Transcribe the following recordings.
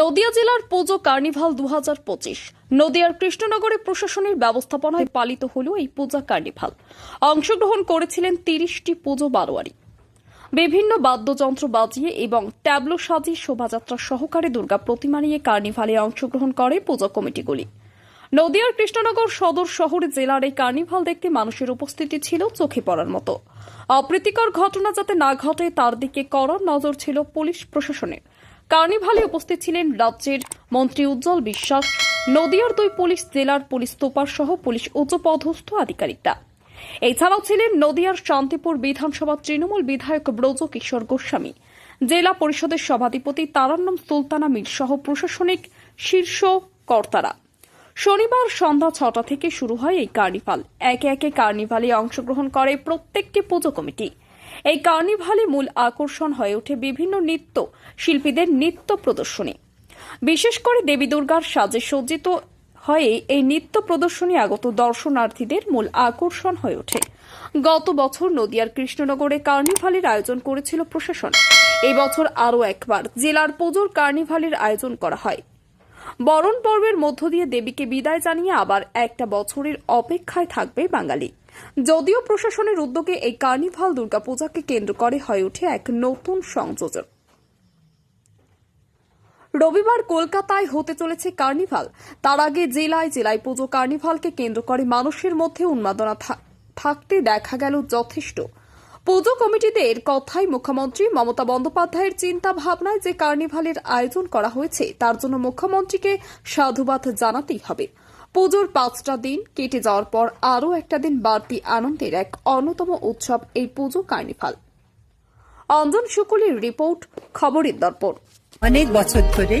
নদিয়া জেলার পুজো কার্নিভাল দু হাজার পঁচিশ। নদিয়ার কৃষ্ণনগরে প্রশাসনের ব্যবস্থাপনায় পালিত হল এই পূজা কার্নিভাল। অংশগ্রহণ করেছিলেন তিরিশটি পুজো বারোয়ারি। বিভিন্ন বাদ্যযন্ত্র বাজিয়ে এবং ট্যাবলো সাজিয়ে শোভাযাত্রা সহকারে দুর্গা প্রতিমা নিয়ে কার্নিভালে অংশগ্রহণ করে পুজো কমিটিগুলি। নদিয়ার কৃষ্ণনগর সদর শহরে জেলার এই কার্নিভাল দেখতে মানুষের উপস্থিতি ছিল চোখে পড়ার মতো। অপ্রীতিকর ঘটনা যাতে না ঘটে, তার দিকে কড়া নজর ছিল পুলিশ প্রশাসনের। কার্নিভালে উপস্থিত ছিলেন রাজ্যের মন্ত্রী উজ্জ্বল বিশ্বাস, নদিয়ার দুই পুলিশ জেলার পুলিশ তোপার সহ পুলিশ উচ্চপদস্থ আধিকারিকরা। এছাড়াও ছিলেন নদিয়ার শান্তিপুর বিধানসভা তৃণমূল বিধায়ক ব্রজ কিশোর গোস্বামী, জেলা পরিষদের সভাধিপতি তারান্নম সুলতানা মীর সহ প্রশাসনিক শীর্ষ কর্তারা। শনিবার সন্ধ্যা ছটা থেকে শুরু হয় এই কার্নিভাল। একে একে কার্নিভালে অংশগ্রহণ করে প্রত্যেকটি পুজো কমিটি। এই কার্নিভালে মূল আকর্ষণ হয়ে ওঠে বিভিন্ন নৃত্য শিল্পীদের নৃত্য প্রদর্শনী। বিশেষ করে দেবী দুর্গার সাজে সজ্জিত হয়ে এই নৃত্য প্রদর্শনী আগত দর্শনার্থীদের মূল আকর্ষণ হয়ে ওঠে। গত বছর নদিয়ার কৃষ্ণনগরে কার্নিভালের আয়োজন করেছিল প্রশাসন। এই বছর আরও একবার জেলার পুজোর কার্নিভালের আয়োজন করা হয়। বরণ পর্বের মধ্য দিয়ে দেবীকে বিদায় জানিয়ে আবার একটা বছরের অপেক্ষায় থাকবে বাঙালি। যদিও প্রশাসনের উদ্যোগে এই কার্নিভাল দুর্গাপূজাকে কেন্দ্র করে হয়ে ওঠে এক নতুন সংযোজন। রবিবার কলকাতায় হতে চলেছে কার্নিভাল। তার আগে জেলায় জেলায় পুজো কার্নিভালকে কেন্দ্র করে মানুষের মধ্যে উন্মাদনা থাকতে দেখা গেল যথেষ্ট। পুজো কমিটিদের কথাই মুখ্যমন্ত্রী মমতা বন্দ্যোপাধ্যায়ের চিন্তা ভাবনায় যে কার্নিভালের আয়োজন করা হয়েছে, তার জন্য মুখ্যমন্ত্রীকে সাধুবাদ জানাতেই হবে। পুজোর পাঁচটা দিন কেটে যাওয়ার পর আরও একটা দিন বাড়তি আনন্দের এক অন্যতম উৎসব এই পুজো কার্নিভাল। অঞ্জন শুকুলির রিপোর্ট খবরের দর্পণ অনেক বছর ধরে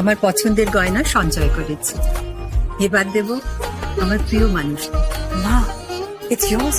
আমার পছন্দের গয়না সঞ্চয় করেছি। এবার দেব আমার প্রিয় মানুষ। মা it's